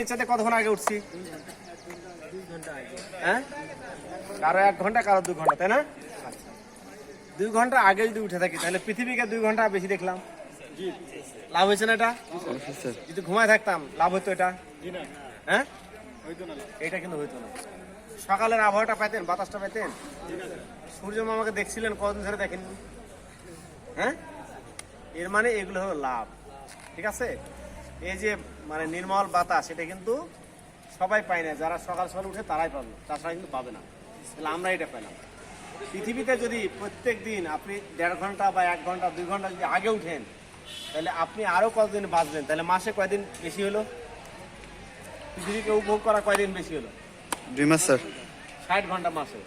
সাথে কতক্ষণ আগে উঠছি? হ্যাঁ? কারও এক ঘণ্টা, কারও দু ঘণ্টা, তাই না। দুই ঘণ্টা আগে যদি উঠে থাকি, তাহলে পৃথিবীকে দুই ঘণ্টা বেশি দেখলাম। লাভ হয়েছে না এটা? যদি ঘুমায় থাকতাম, লাভ হতো এটা? হ্যাঁ? এটা কিন্তু হইতো না। সকালের আবহাওয়াটা পেতেন বাতাসটা পেতেন সূর্য মামাকে দেখছিলেন, কতদিন ধরে দেখেননি? হ্যাঁ? এর মানে এগুলো হলো লাভ। ঠিক আছে? এই যে মানে নির্মল বাতাস এটা কিন্তু সবাই পায় না। যারা সকাল সকাল উঠে তারাই পাবে। তাছাড়া কিন্তু পাবে না। তাহলে আমরা এটা পেলাম পৃথিবীতে যদি প্রত্যেক দিন আপনি দেড় ঘণ্টা বা এক ঘণ্টা দুই ঘণ্টা যদি আগে উঠেন তাহলে আপনি আরও কতদিন বাঁচবেন? তাহলে মাসে কয়দিন বেশি হলো? পৃথিবীকে উপভোগ করা কয়দিন বেশি হলো? দুই মাস স্যার। ষাট ঘণ্টা মাসে।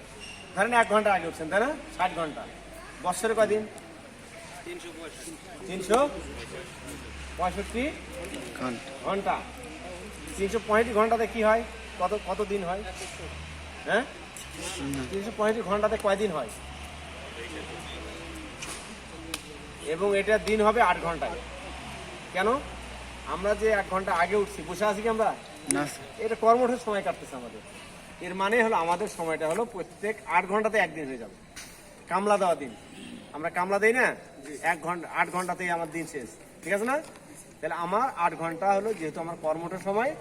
ধরেন এক ঘণ্টা আগে উঠছেন তাই না? ষাট ঘণ্টা। বছরে কদিন তিনশো? পঁয়ষট্টি? ঘণ্টা। তিনশো পঁয়ষট্টি ঘন্টাতে কি হয়? কত কত দিন হয়? হ্যাঁ? তিনশো পঁয়ষট্টি ঘন্টাতে কয়দিন হয়? এবং এটা দিন হবে আট ঘন্টায়। কেন? আমরা যে এক ঘণ্টা আগে উঠছি বসে আছি কি আমরা? এটা কর্মঠের সময় কাটতেছে আমাদের। এর মানে হলো আমাদের সময়টা হলো প্রত্যেক আট ঘন্টাতে একদিন হয়ে যাবে। কামলা দেওয়া দিন। আমরা কামলা দেই না? এক ঘণ্টা আট ঘন্টাতেই আমার দিন শেষ। ঠিক আছে না? তাহলে আমার আট ঘণ্টা হলো যেহেতু আমার কর্মঠের সময়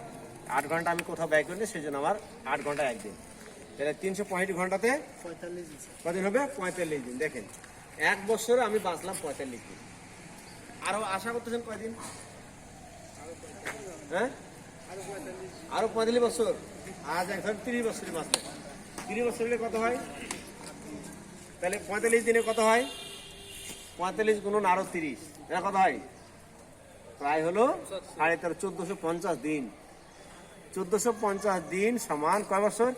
আট ঘণ্টা আমি কোথাও ব্যয় করি না সেই জন্য আমার আট ঘণ্টা একদিন। তাহলে তিনশো পঁয়ষট্টি ঘন্টাতে কদিন হবে? পঁয়তাল্লিশ দিন। দেখেন এক বছরে আমি বাঁচলাম পঁয়তাল্লিশ দিন। আরও আশা করতেছেন কয়দিন? হ্যাঁ? আরও পঁয়তাল্লিশ বছর? আজ এখন তিরিশ বছরই মাত্র তিরিশ বছর হলে কত হয়? তাহলে পঁয়তাল্লিশ দিনে কত হয়? পঁয়তাল্লিশ গুণন আরও তিরিশ। এটা কত হয়? প্রায় হলো সাড়ে তেরো, চোদ্দশো পঞ্চাশ দিন। চোদ্দশো পঞ্চাশ দিন সমান কয় বছর?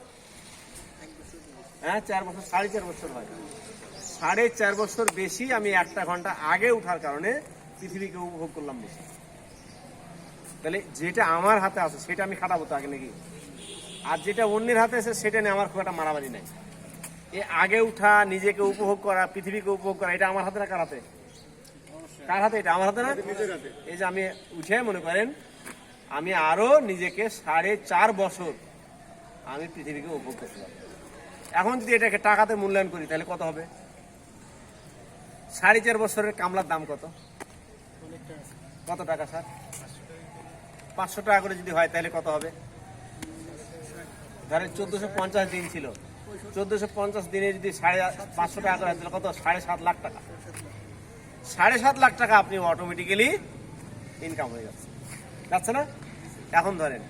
হ্যাঁ চার বছর, সাড়ে চার বছর হয়। সাড়ে চার বছর বেশি আমি একটা ঘণ্টা আগে উঠার কারণে পৃথিবীকে উপভোগ করলাম বেশি। তাহলে যেটা আমার হাতে আছে, সেটা আমি খাটাবো তো আগে নাকি? আর যেটা অন্যের হাতে আছে, সেটা নিয়ে আমার খুব একটা মারামারি নাই। এ আগে উঠা, নিজেকে উপভোগ করা, পৃথিবীকে উপভোগ করা, এটা আমার হাতে না কার হাতে কার হাতে এটা? আমার হাতে না? এই যে আমি উঠে মনে করেন, আমি আরও নিজেকে সাড়ে চার বছর আমি পৃথিবীকে উপভোগ করতে এখন যদি এটাকে টাকাতে মূল্যায়ন করি, তাহলে কত হবে? সাড়ে চার বছরের কামলার দাম কত? কত টাকা স্যার? পাঁচশো টাকা করে যদি হয়, তাহলে কত হবে? ধরেন চোদ্দশো পঞ্চাশ দিন ছিল। চোদ্দশো পঞ্চাশ দিনে যদি সাড়ে পাঁচশো টাকা করে তাহলে কত? সাড়ে সাত লাখ টাকা। সাড়ে সাত লাখ টাকা আপনি অটোমেটিক্যালি ইনকাম হয়ে যাচ্ছে। যাচ্ছে না? এখন ধরেন।